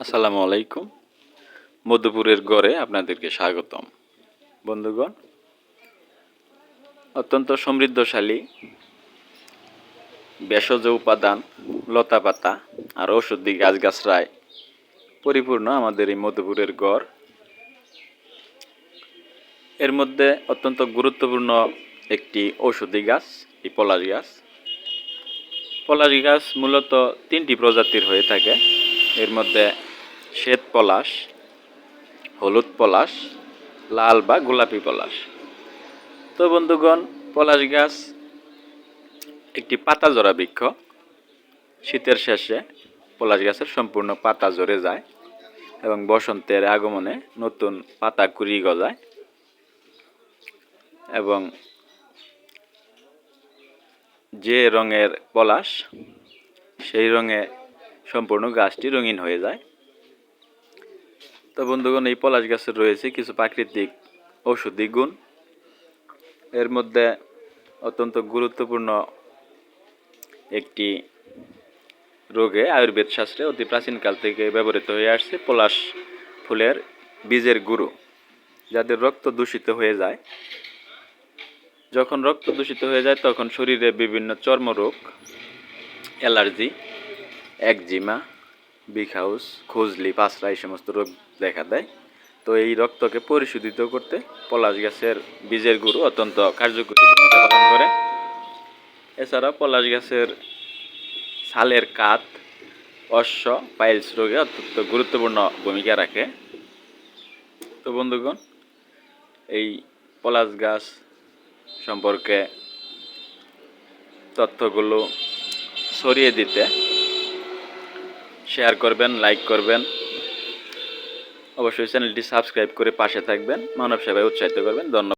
আসসালামু আলাইকুম। মধুপুরের গড়ে আপনাদেরকে স্বাগতম। বন্ধুগণ, অত্যন্ত সমৃদ্ধশালী, ভেষজ উপাদান লতাপাতা আর ঔষধি গাছগাছরায় পরিপূর্ণ আমাদের এই মধুপুরের গড়। এর মধ্যে অত্যন্ত গুরুত্বপূর্ণ একটি ঔষধি গাছ, এই পলাশ গাছ। পলাশ গাছ মূলত তিনটি প্রজাতির হয়ে থাকে। এর মধ্যে শ্বেত পলাশ, হলুদ পলাশ, লাল বা গোলাপি পলাশ। তো বন্ধুগণ, পলাশ গাছ একটি পাতা জোড়া বৃক্ষ। শীতের শেষে পলাশ গাছের সম্পূর্ণ পাতা ঝরে যায় এবং বসন্তের আগমনে নতুন পাতা কুড়ি গজায় এবং যে রঙের পলাশ, সেই রঙে সম্পূর্ণ গাছটি রঙিন হয়ে যায়। তো বন্ধুগণ, এই পলাশ গাছের রয়েছে কিছু প্রাকৃতিক ঔষধি গুণ। এর মধ্যে অত্যন্ত গুরুত্বপূর্ণ একটি রোগে আয়ুর্বেদ শাস্ত্রে অতি প্রাচীনকাল থেকে ব্যবহৃত হয়ে আসছে পলাশ ফুলের বীজের গুঁড়ো, যাদের রক্ত দূষিত হয়ে যায়। যখন রক্ত দূষিত হয়ে যায়, তখন শরীরে বিভিন্ন চর্মরোগ, অ্যালার্জি, একজিমা বিখাউস খুজলি, পাঁচরা, এই সমস্ত রোগ দেখা দেয়। তো এই রক্তকে পরিশোধিত করতে পলাশ গাছের বীজের গুঁড়ো অত্যন্ত কার্যকরী ভূমিকা পালন করে। এছাড়া পলাশ গাছের ছালের কাত, অশ্ব, পাইলস রোগে অত্যন্ত গুরুত্বপূর্ণ ভূমিকা রাখে। তো বন্ধুগণ, এই পলাশ গাছ সম্পর্কে তথ্যগুলো ছড়িয়ে দিতে শেয়ার করবেন লাইক করবেন। অবশ্যই চ্যানেলটি সাবস্ক্রাইব করে পাশে থাকবেন। মানব সেবায় উৎসাহিত করবেন। ধন্যবাদ।